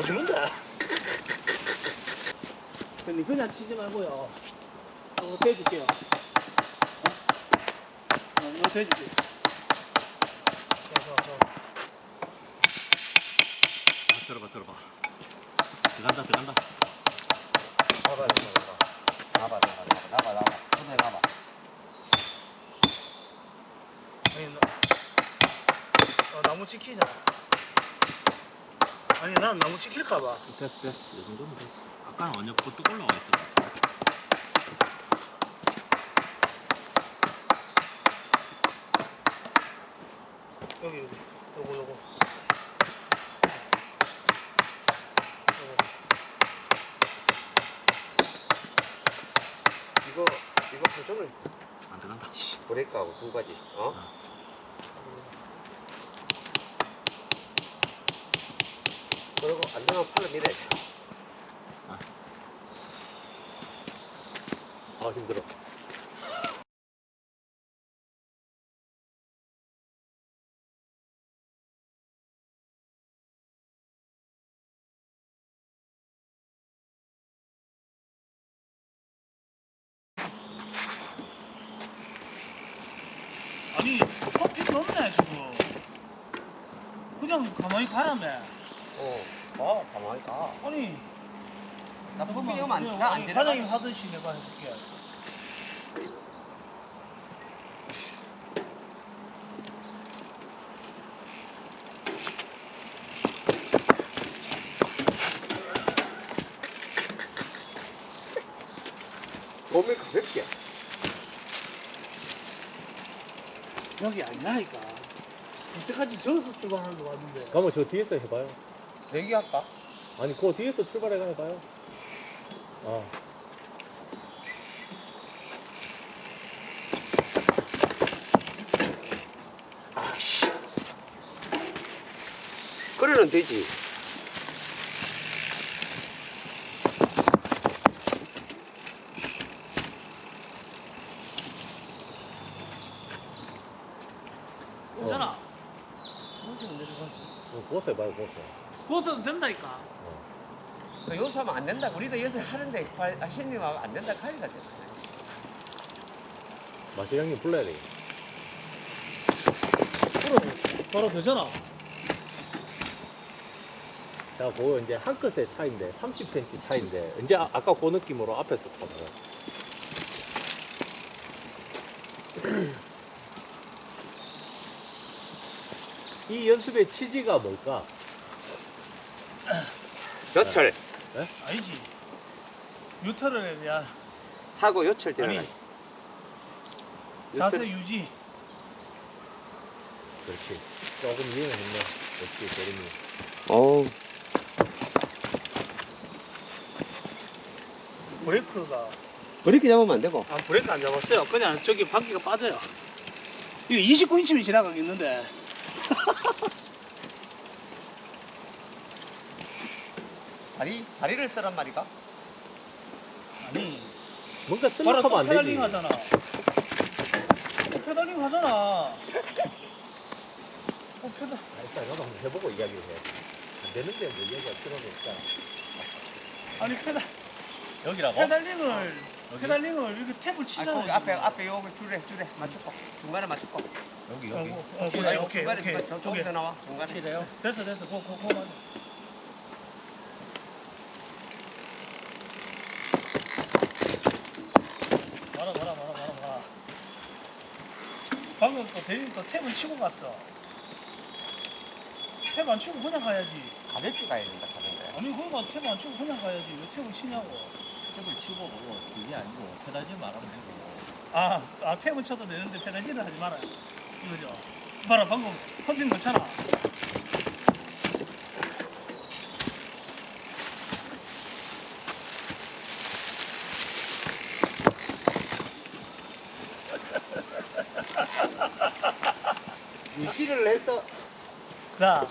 잡아주는데. 근데 그냥 치지 말고요. 이거 대줄게요. 어, 이거 대줄게. 자, 자, 자. 아, 들어봐 들어봐 들어간다 들어간다 나봐 나봐 나봐 나봐 나봐 나봐 손에 나봐 아니, 나, 어, 나무 지키잖아. 아니, 난 나무 지킬까봐. 됐어 됐어 이 정도면 됐어 아까는 완전 뚝 올라와 있어 여기, 여기. 요거, 요거. 이거 이거 표정을 안 들어간다 씨. 브레이크하고 두 가지 어? 그리고 안전한 팔을 밀어야 돼. 아 힘들어 아니, 커피 없네, 지금. 그냥 가만히 가라며. 어, 가 가만히 가. 아니, 나 그냥 나안 들어가. 과장님 하듯이 내가 해줄게. 몸을 가볍게. 여기 아니라니까. 이때까지 저기서 출발하는 거 같은데. 그러면 저 뒤에서 해봐요 내기 할까? 아니 그 뒤에서 출발해가 해봐요 아 아씨. 그래는 되지. 괜찮아. 거기서 내려가지. 그것도 해봐요 그것도 거기서도 된다니까. 너 여기서 하면 안 된다. 우리도 여기서 하는데 발- 아, 신님하고 안 된다. 카리가 돼. 마시장님 불러야 돼 그럼 바로 되잖아. 자, 그거 이제 한 끗의 차인데, 30cm 차인데, 이제 아, 아까 그 느낌으로 앞에서 타봐요. 이 연습의 취지가 뭘까? 요철 아니지. 유턴을 위한 하고 요철. 아니 자세 유지. 그렇지. 조금 이해는 했네. 역시 대리님. 어우. 브레이크가 그렇게 잡으면 안 되고. 아 브레이크 안 잡았어요. 그냥 저기 바퀴가 빠져요. 이거 29인치면 지나가겠는데. 다리 다리를 쓰란 말이가? 아니. 뭔가 봐라 쓸락하면 또 안 되지. 페달링 하잖아. 또 페달링 하잖아. 어 페달. 아, 일단 너도 한번 해보고 이야기를 해. 안 되는데 뭐 이야기할 필요는 없다. 아니 페달 여기라고? 페달링을 페달링을 이렇게 탭을 아, 치잖아. 거기 앞에 앞에 요거 줄에 줄에 맞췄고 중간에 맞췄고. 여기, 어, 여기. 어, 오케이 중간에, 오케이 중간에 오케이. 저- 오케이. 저기서 나와 중간에. 이래요? 됐어 됐어. 고 고 고 맞아. 말아 말아 말아 말아 말아. 방금 또 대리 또 탭을 치고 갔어. 탭 안 치고 그냥 가야지. 가볍게 가야 된다 가볍게. 아니 그거 탭안 치고 그냥 가야지. 왜 탭을 치냐고. 탭을 치고 그게 아니고 페달질 말하면 되고. 아, 아 탭은 쳐도 되는데 페달질을 하지 말아요. 이거죠. 봐라 방금 펌핑 넣잖아. 유치를 해서 자,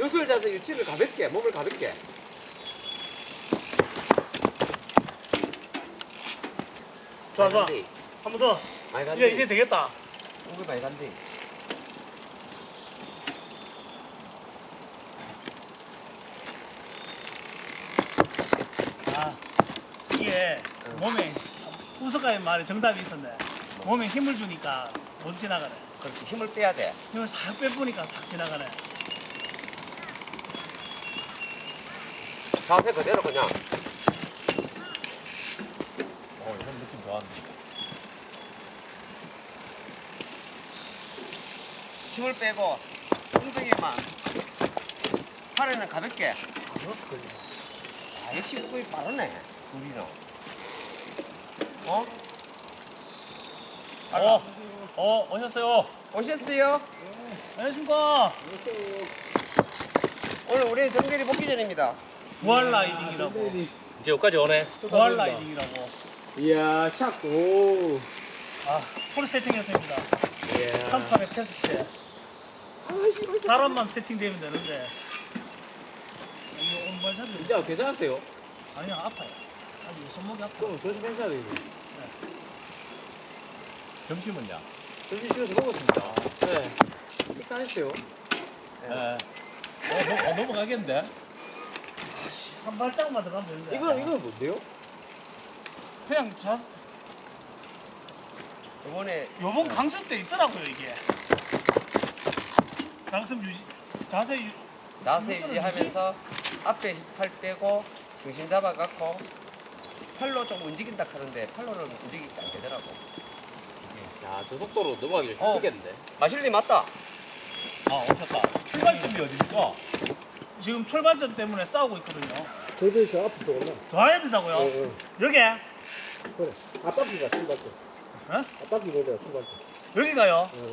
요술 자세 유치를 가볍게 몸을 가볍게. 좋아 좋아 한번 더. 이제 이제 되겠다. 오글 빨간데. 아, 이게 응. 몸에 우석가의 말에 정답이 있었네. 몸에 힘을 주니까 못 지나가네. 그렇지 힘을 빼야 돼. 힘을 싹 빼보니까 싹 지나가네. 자세 그대로 그냥. 좋았네. 힘을 빼고 엉덩이만 팔에는 가볍게. 아, 역시 거의 빠르네. 우리는. 어? 어, 어, 오셨어요. 오셨어요? 안녕하십니까. 오늘 우리 정결이 복귀 전입니다. 부활 라이딩이라고. 이제 여기까지 오네. 부활 라이딩이라고. 이야, 샥, 오. 아, 풀 세팅했습니다. 이야. 한 판에 테스트. 사람만 세팅되면 되는데. 이거 오른발 잡이 진짜 괜찮으세요? 아니야, 아파요. 아니, 손목이 아파. 그럼 조심 괜찮아요. 점심은요? 점심시간에 먹었습니다. 네. 식사했어요? 예. 어, 뭐, 어, 넘어가겠는데? 한 발짝만 들어가면 되는데. 이건, 이건 뭔데요? 그냥 자, 이번에 요번 강습 때 있더라고요, 이게. 강습 유지, 자세 유, 자세 유지하면서 앞에 팔 빼고 중심 잡아갖고 팔로 좀 움직인다 하는데 팔로는 움직이기 안 되더라고. 야, 저 속도로 넘어가기 어. 힘들겠는데? 마실리 맞다. 아, 오셨다. 출발점이 어디입니까? 지금 출발점 때문에 싸우고 있거든요. 저도 저 앞에 들어오나? 더 해야 된다고요? 어. 여기? 그래. 앞바퀴가 출발점. 어? 앞바퀴 보자, 출발점. 여기가요? 어.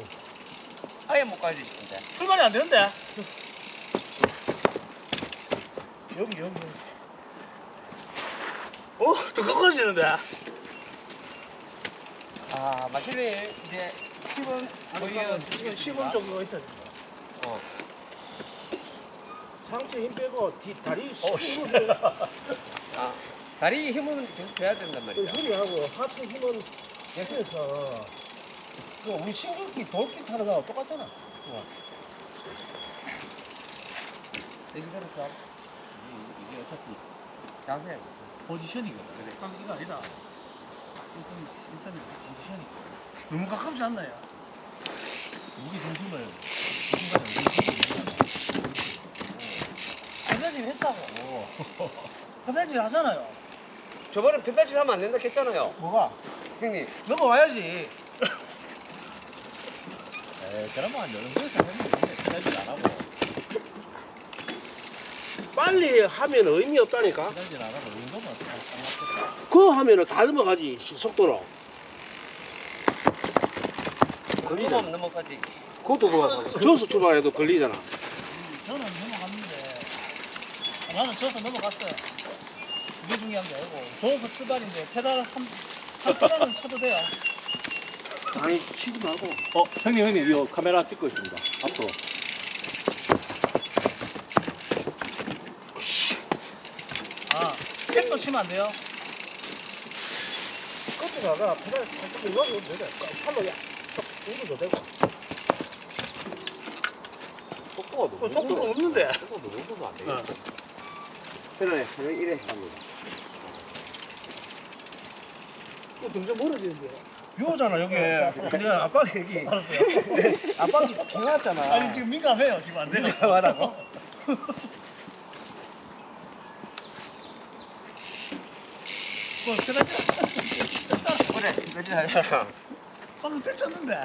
아예 못 가야지 싶은데. 출발이 안 되는데? 여기, 여기. 어, 더 가까워지는데? 아 마실리 이제 10원 거의 이거 시범 정도가 있어야 된다. 어. 상체 힘 빼고 뒤, 다리 어, 힘을 아 다리 힘은 계속 줘야 된단 말이야. 허리하고 하체 힘은 계속해서 그 우리 신경기 돌기 타는 거하고 똑같잖아. 이대로 자. 이게 어차피 자세. 포지션이거든. 그래. 딱 이거 아니다. 일선, 일선이 포지션이. 너무 가깝지 않나요? 무게 중심을 이 순간에 무게 중심을 페달질 했다고. 페달질 하잖아요. 저번에 페달질 하면 안 된다 했잖아요. 뭐가? 형님. 넘어와야지. 에이, 그러면 한 여름 에서 했는데 안 하고 빨리 하면 의미 없다니까. 기다리지 안 하고 맞겠다. 그거 하면은 다 넘어가지, 시- 속도로. 넘어가면 넘어가지. 그것도 그거 저수 출발해도 걸리잖아. 저는 넘어갔는데 아, 나는 저서 넘어갔어요. 중요한 게 아니고 저서 출발인데 페달 한, 한 페달은 쳐도 돼요. 아니, 치지 말고. 어, 형님, 형님, 이거 카메라 찍고 있습니다. 앞으로. 아, 책도 치면 안 돼요? 끝에 가가 페달 살짝 눌러도 되네. 팔로 야, 쭉 눌러도 되고. 속도가 너무. 어, 속도가 없는데. 속도가 너무 높으면 안 어. 되겠다. 페달에 그냥 이래 합니다. 또 점점 멀어지는데. 비 오잖아, 여기. 근데 아빠가. 알았어요. 아빠가 비왔잖아. 아니 지금 민감해요. 지금 안 돼요. 민감하다고? 뭐 그래 하잖아. 방금 ter쳤는데.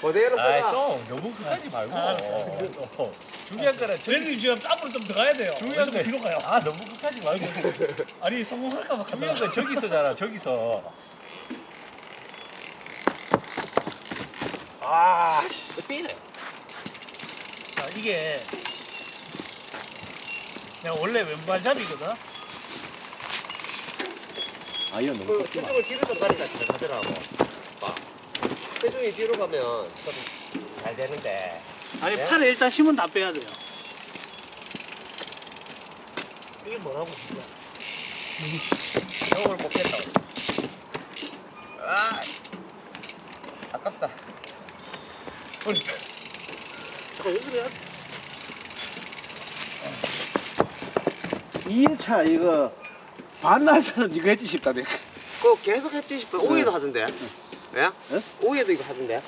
그대로 아이, 써라. 좀, 너무 끝까지 말고. 아, 어. 중요한 거는 저기, 왠지 지금 앞으로 좀 더 가야 돼요. 중요한 거좀 뒤로 가요. 아, 너무 끝까지 말고. 아니 성공할까 봐 중요한 가다가. 건 저기서잖아, 저기서. 아, 씨, 삐네. 자, 이게 내가 원래 왼발잡이거든. 아, 이건 너무 그 컸구나. 체중을 뒤로 좀 가니까 잘 가더라고. 봐. 체중이 뒤로 가면 좀 잘 되는데. 아니 네? 팔에 일단 힘은 다 빼야 돼요. 이게 뭐라고 진짜. 영을 못 깼다. 아, 아깝다. 우리 잠깐 여기를 2일차 이거 반나절은 이거 했지 싶다 내가 그거 계속 했지 싶어. 오이도 하던데. 예? 네? 오이도 이거 하던데.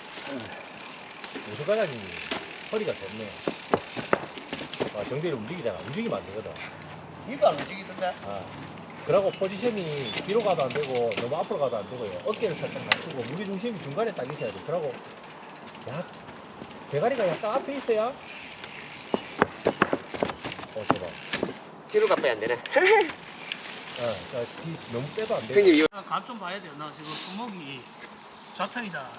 우수 과장님이 허리가 좋네. 아, 정대를 움직이잖아. 움직이면 안 되거든. 니도 안 움직이던데? 아. 그러고 포지션이 뒤로 가도 안 되고 너무 앞으로 가도 안 되고 요. 어깨를 살짝 낮추고 무게 중심이 중간에 딱 있어야 돼. 그러고 약 대가리가 약간 앞에 있어야 어 좋아. 뒤로 가 빼야 안 되네. 어, 자, 뒤 너무 빼도 안 돼. 형님 이거 감 좀 봐야 돼요. 나 지금 손목이 좌탕이잖아.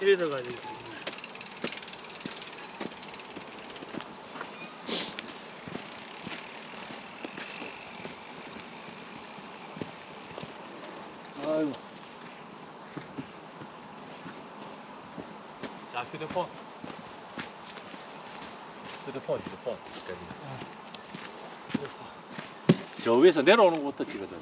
이래 들어가지고. 아이고 자 휴대폰. 휴대폰 휴대폰. 저 위에서 내려오는 것부터 찍어줘야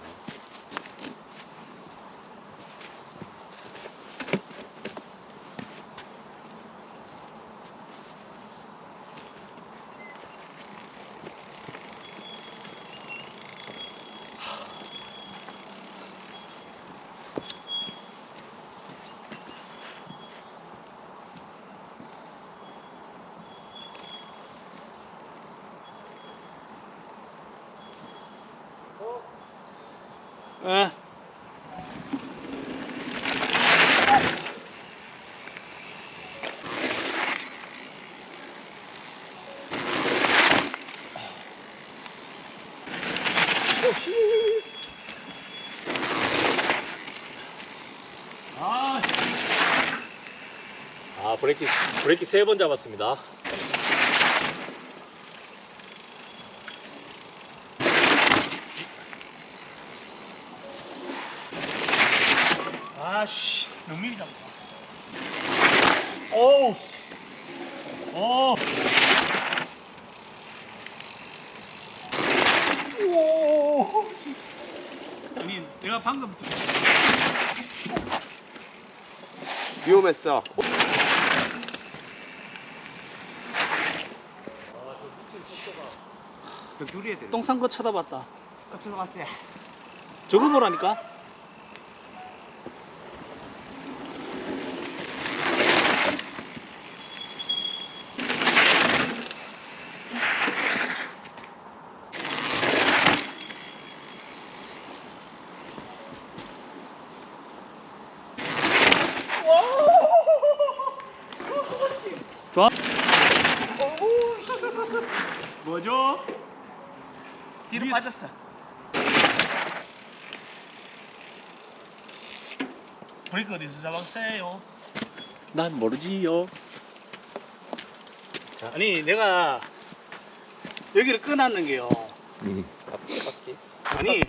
돼. 예. 아, 아 브레이크 브레이크 세 번 잡았습니다. 아씨, 몇 미리 잡다. 오우, 오. 오. 아니, 내가 방금부터 위험했어. 더 줄여야 돼. 똥 싼 거 쳐다봤다. 깜짝 놀랐대. 저거 보라니까. 좋아. 뭐죠? 뒤로 빠졌어. 브레이크 어디서 잡았어요? 난 모르지요. 아니 내가 여기를 끊었는 게요. 깍지. 아니